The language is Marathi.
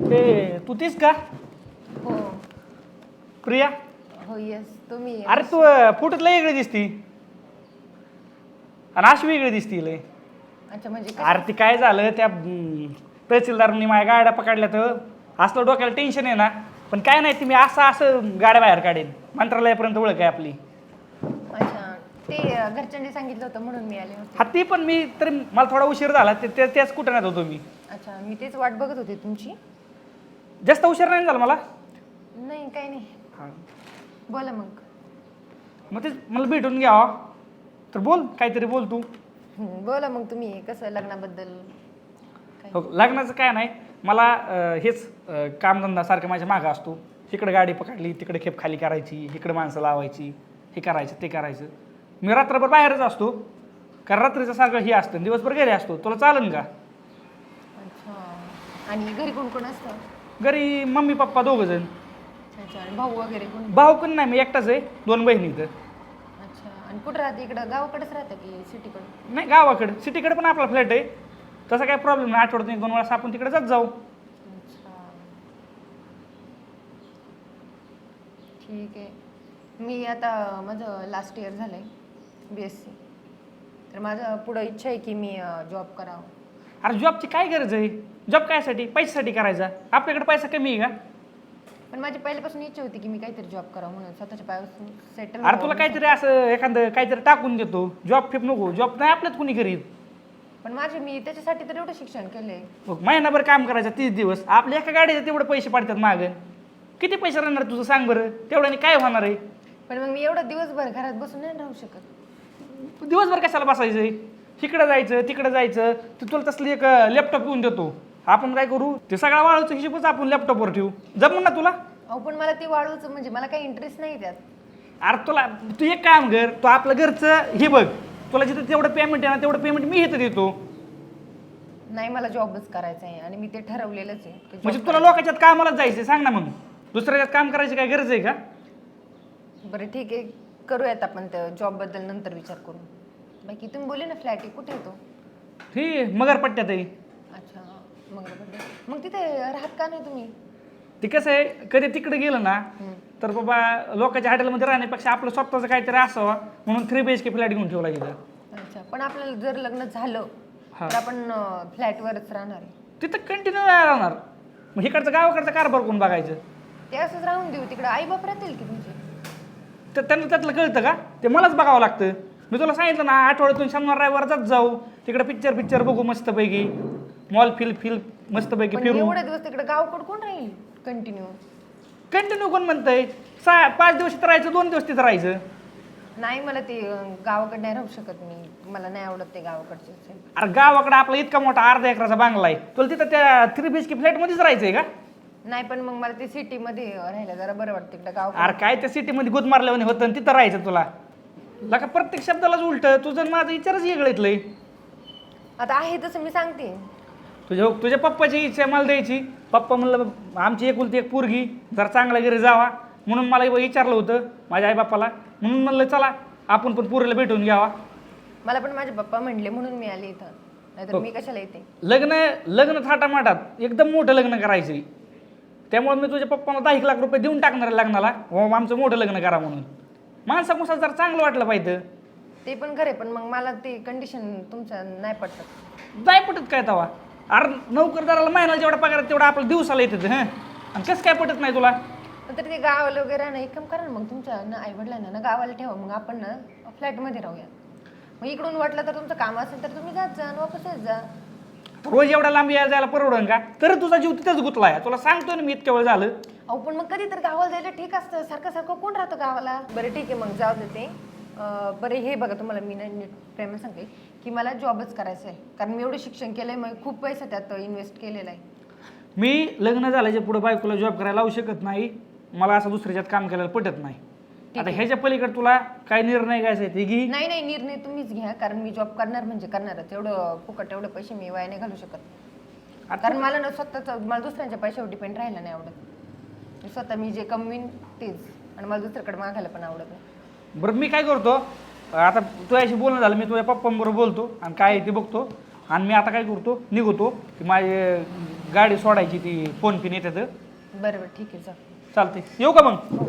ते तू तीस का हो प्रिया हो येस तुम्ही अरे तू फोटोत लय वेगळी दिसती आणि अशी वेगळी दिसती लय अच्छा म्हणजे कसं? अरे ती काय झालं त्या तहसीलदारांनी माझ्या गाड्या पकडल्या तर असलं डोक्याला टेन्शन आहे ना पण काय नाही ती मी असं असं गाड्या बाहेर काढेन मंत्रालयापर्यंत ओळख आहे आपली अच्छा ते अं, घरच्यांनी सांगितलं होतं म्हणून मी आले होते हा ती पण मी तरी मला थोडा उशीर झाला ते ते- त्याच कुठं नाही होतो मी अच्छा मी तेच वाट बघत होते तुमची. जास्त उशीर नाही झाला मला? नाही काही नाही. हा. बोला मग. मग तेच मला भेटून घ्यावा तर बोल काहीतरी बोल तू. हं, बोला मग तुम्ही कसं लग्नाबद्दल? काय? हो, लग्नाचं काय नाही. मला अं, हेच अं, कामधंदा सारखं माझ्या मागं असतो. इकडे गाडी पकडली तिकडे खेप खाली करायची इकडे माणसं लावायची हे करायचं ते करायचं. मी रात्रभर बाहेरच असतो. कारण रात्रीचं सारखं हे असतं. दिवसभर घरी असतो. तुला चालेल का? आणि घरी कोण कोण असतं? घरी मम्मी पप्पा दोघं जण. अच्छा आणि भाऊ वगैरे कोण? भाऊ पण नाही मी एकटाच आहे. दोन बहिणी अच्छा. आणि कुठं राहते इकडं? गावाकडेच राहतं की सिटीकडं? नाही गावाकडे. सिटीकडे पण आपला फ्लॅट आहे. तसा काय प्रॉब्लेम नाही. आठवड्यात एक दोन वेळा आपण तिकडे जात जाऊ. अच्छा. ठीक आहे. मी आता माझं लास्ट इयर झालं आहे बी एस सी तर माझं पुढं इच्छा आहे की मी जॉब करावं. अरे जॉबची काय गरज आहे? जॉब कायसाठी? पैशासाठी करायचा. आपल्याकडे पैसा कमी आहे का? पण माझी पहिल्यापासून इच्छा होती की मी काहीतरी जॉब करावं म्हणून. स्वतःच्या पायापासून सेटल अरे तुला काहीतरी असं एखादं काहीतरी टाकून देतो. जॉब फिप नको. जॉब नाही आपल्यात कुणी करीत. पण माझे मी त्याच्यासाठी तर एवढं शिक्षण केलंय. मग महिनाभर काम करायचं तीस दिवस. आपल्या एका गाडीचे तेवढे पैसे पडतात मागं. किती पैसे राहणार तुझं सांग बरं? तेवढ्याने काय होणार आहे? पण मग मी एवढं दिवसभर घरात बसून नाही राहू शकत. दिवसभर कशाला बसायचं? इकडं जायचं तिकडं जायचं. तर तुला तसली एक लॅपटॉप घेऊन देतो. आपण काय करू? ते सगळा वाळूचा हिशोबच आपण लॅपटॉपवर ठेवू. जमून ना तुला? अहो पण मला ती वाळूचं म्हणजे मला काही इंटरेस्ट नाही त्यात. अरे तुला तू एक काम कर तू आपलं घरचं हे बघ. तुला जिथं तेवढं पेमेंट आहे ना तेवढं पेमेंट मी इथं देतो. नाही मला जॉबच करायचा आहे आणि मी ते ठरवलेलंच आहे. की job म्हणजे तुला लोकांच्यात कामालाच जायचं सांग ना मग. दुसऱ्याच्यात काम करायची काय गरज आहे का? बरं ठीक आहे. करूयात आपण त्या जॉबबद्दल नंतर विचार करू बाकी तुम्ही बोले ना फ्लॅट आहे. कुठे येतो ही मगर पट्ट्यात आहे. अच्छा. मग तिथे राहत का नाही तुम्ही? ते कसं आहे कधी तिकडे गेलं ना तर बाबा लोकांच्या हॉटेलमध्ये राहण्यापेक्षा आपलं स्वतःचं काहीतरी असावं म्हणून three B H K flat घेऊन ठेवला इथं. अच्छा पण आपल्याला जर लग्न झालं हा. तर आपण फ्लॅटवरच राहणार आहे. तिथं कंटिन्यू राहणार. मग इकडचं गावाकडचं कारभार कोण बघायचं? ते असंच राहून देऊ तिकडे आई बाप राहतील की तुमचे? तर त्यांना त्यातलं कळतं का? ते मलाच बघावं लागतं. मी तुला सांगितलं ना आठवड्यातून शनिवार रविवार जात जाऊ. तिकडे पिक्चर पिक्चर बघू मस्तपैकी. मॉल फिल फिल मस्तपैकी पण फिरू एवढे दिवस तिकडे गावकडे कोण राहील? कंटिन्यू कंटिन्यू कोण म्हणतंय? सहा पाच दिवस तिथं राहायचं दोन दिवस तिथं राहायचं. नाही मला ते अं, गावाकडे नाही राहू शकत मी. मला नाही आवडत ते गावाकडचे अरे गावाकडे आपला इतका मोठा अर्धा एकराचा बांगला आहे. तुला तिथं त्या थ्री बी एच के फ्लॅटमध्येच राहायचंय का? नाही पण मग मला ते सिटीमध्ये राहायला जरा बरं वाटतं तिकडे गाव अरे काय त्या सिटीमध्ये गुद मारल्याने होतं आणि तिथं राहायचं तुला. लका प्रत्येक शब्दालाच उलट. तुझं आणि माझं विचारच वेगळं इथलंय आता आहे तसं मी सांगते. तुझ्या तुझ्या पप्पाची इच्छा मला द्यायची. पप्पा म्हणलं आमची एकुलती एक पोरगी जरा चांगल्या घरी जावा. म्हणून मला विचारलं होतं माझ्या आईबापाला. म्हणून म्हणलं चला आपण पण पोरीला भेटून घ्यावा. मला पण माझे पप्पा म्हणले म्हणून मी आले इथं. नाहीतर मी कशाला येते? लग्न लग्न थाटामाटात. एकदम मोठं लग्न करायचं. त्यामुळे मी तुझ्या पप्पाला दहा एक लाख रुपये देऊन टाकणार आहे लग्नाला. हो आमचं मोठं लग्न करा म्हणून. माणसा कुसा जर चांगलं वाटलं पाहिजे. ते पण खरे पण मग मला ते कंडिशन तुमचं नाही पटत. नाही पटत काय तवा? अरे नोकरदाराला महिन्याला जेवढा पगार आहे तेवढा आपला दिवसाला येते हं? आणि कसं काय पटत नाही तुला? तर ते गावाला वगैरे ना एक काम करा ना मग तुमच्या ना आई वडिलांना ना गावाला ठेवा मग आपण ना फ्लॅटमध्ये राहूया. मग इकडून वाटलं तर तुमचं काम असेल तर तुम्ही जात जा आणि वापस येत जा. रोज एवढा लांब यायला जायला परवडन का? तर तुझा जीव तिथंच गुतलाय. तुला सांगतो ना मी इतक्या वेळ झालं. अहो पण मग कधी तर गावाला जायला ठीक असतं. सारखं सारखं कोण राहतं गावाला? बरं ठीक आहे मग जाऊ देते अं, बरं हे बघा तुम्हाला मी ना नीट प्रेमाने सांगते. की मला जॉबच करायचं आहे कारण मी एवढं शिक्षण केलंय मग खूप पैसा त्यात इन्व्हेस्ट केलेला आहे. मी लग्न झाल्याच्या पुढे बायकोला जॉब करायला लावू शकत नाही. मला असं दुसऱ्याच्यात काम करायला पटत नाही. आता ह्याच्या पलीकडे तुला काय निर्णय घ्यायचा आहे ते घे. नाही नाही निर्णय तुम्हीच घ्या. कारण मी जॉब करणार म्हणजे करणारच. एवढं फुकट एवढे पैसे मी वाया नाही घालू शकत. कारण मला ना स्वतःच मला दुसऱ्यांच्या पैशावर डिपेंड राहायला नाही आवडत. मी स्वतः मी जे कमवीन तेच. आणि मला दुसऱ्याकडे मागायला पण आवडत नाही. बरं मी काय करतो? आता तुझ्याशी बोलणं झालं मी तुझ्या पप्पांबरोबर बोलतो आणि काय आहे ते बघतो. आणि मी आता काय करतो निघतो. की माझे गाडी सोडायची ती फोन पिन येतात बरं बरं ठीक आहे चालते येऊ का मग? हो.